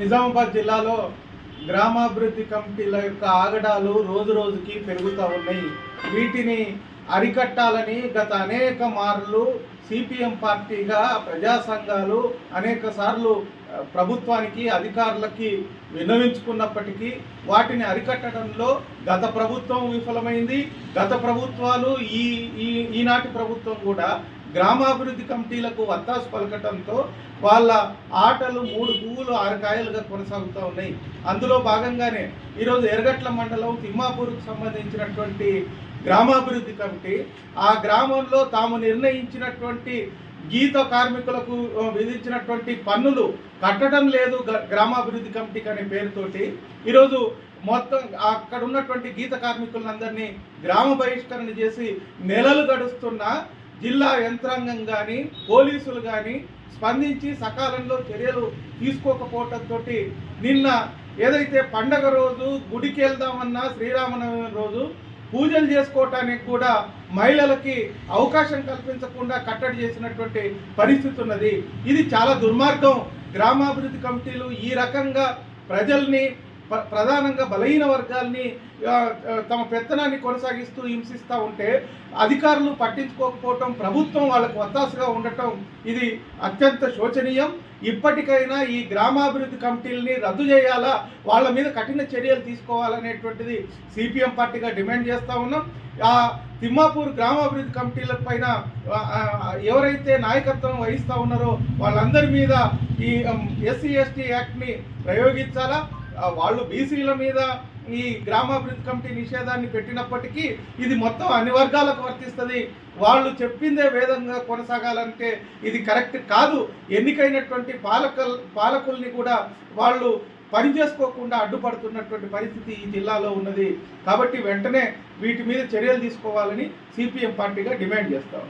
నిజామాబాద్ జిల్లాలో గ్రామాభివృద్ధి కమిటీల యొక్క ఆగడాలు రోజు రోజుకి పెరుగుతూ ఉన్నాయి. వీటిని అరికట్టాలని గత అనేక మార్లు సిపిఎం పార్టీగా ప్రజా సంఘాలు అనేక సార్లు ప్రభుత్వానికి అధికారులకి విన్నవించుకున్నప్పటికీ వాటిని అరికట్టడంలో గత ప్రభుత్వం విఫలమైంది. గత ప్రభుత్వాలు ఈ ఈ ఈనాటి ప్రభుత్వం కూడా గ్రామాభివృద్ధి కమిటీలకు వత్తాసు పలకటంతో వాళ్ళ ఆటలు మూడు పువ్వులు ఆరు కాయలుగా కొనసాగుతూ ఉన్నాయి. అందులో భాగంగానే ఈరోజు ఎరగట్ల మండలం తిమ్మాపూర్కు సంబంధించినటువంటి గ్రామాభివృద్ధి కమిటీ ఆ గ్రామంలో తాము నిర్ణయించినటువంటి గీత కార్మికులకు విధించినటువంటి పన్నులు కట్టడం లేదు గ- గ్రామాభివృద్ధి కమిటీకి అనే పేరుతోటి. ఈరోజు మొత్తం అక్కడ ఉన్నటువంటి గీత కార్మికులందరినీ గ్రామ బహిష్కరణ చేసి నెలలు గడుస్తున్నా జిల్లా యంత్రాంగం కానీ పోలీసులు కానీ స్పందించి సకాలంలో చర్యలు తీసుకోకపోవటంతో నిన్న ఏదైతే పండగ రోజు గుడికి వెళ్దామన్నా శ్రీరామనవమి రోజు పూజలు చేసుకోవటానికి కూడా మహిళలకి అవకాశం కల్పించకుండా కట్టడి చేసినటువంటి పరిస్థితి ఉన్నది. ఇది చాలా దుర్మార్గం. గ్రామాభివృద్ధి కమిటీలు ఈ రకంగా ప్రజల్ని ప్రధానంగా బలహీన వర్గాల్ని తమ పెత్తనాన్ని కొనసాగిస్తూ హింసిస్తూ ఉంటే అధికారులు పట్టించుకోకపోవటం ప్రభుత్వం వాళ్ళకు వత్తాసుగా ఉండటం ఇది అత్యంత శోచనీయం. ఇప్పటికైనా ఈ గ్రామాభివృద్ధి కమిటీలని రద్దు చేయాలా? వాళ్ళ మీద కఠిన చర్యలు తీసుకోవాలనేటువంటిది సిపిఎం పార్టీగా డిమాండ్ చేస్తూ ఉన్నాం. ఆ తిమ్మాపూర్ గ్రామాభివృద్ధి కమిటీల పైన ఎవరైతే నాయకత్వం వహిస్తూ ఉన్నారో వాళ్ళందరి మీద ఈ ఎస్సీ ఎస్టీ యాక్ట్ని ప్రయోగించాలా? వాళ్ళు బీసీల మీద ఈ గ్రామాభివృద్ధి కమిటీ నిషేధాన్ని పెట్టినప్పటికీ ఇది మొత్తం అన్ని వర్గాలకు వర్తిస్తుంది. వాళ్ళు చెప్పిందే వేదంగా కొనసాగాలంటే ఇది కరెక్ట్ కాదు. ఎన్నికైనటువంటి పాలక పాలకుల్ని కూడా వాళ్ళు పని చేసుకోకుండా అడ్డుపడుతున్నటువంటి పరిస్థితి ఈ జిల్లాలో ఉన్నది. కాబట్టి వెంటనే వీటి మీద చర్యలు తీసుకోవాలని సిపిఎం పార్టీగా డిమాండ్ చేస్తాం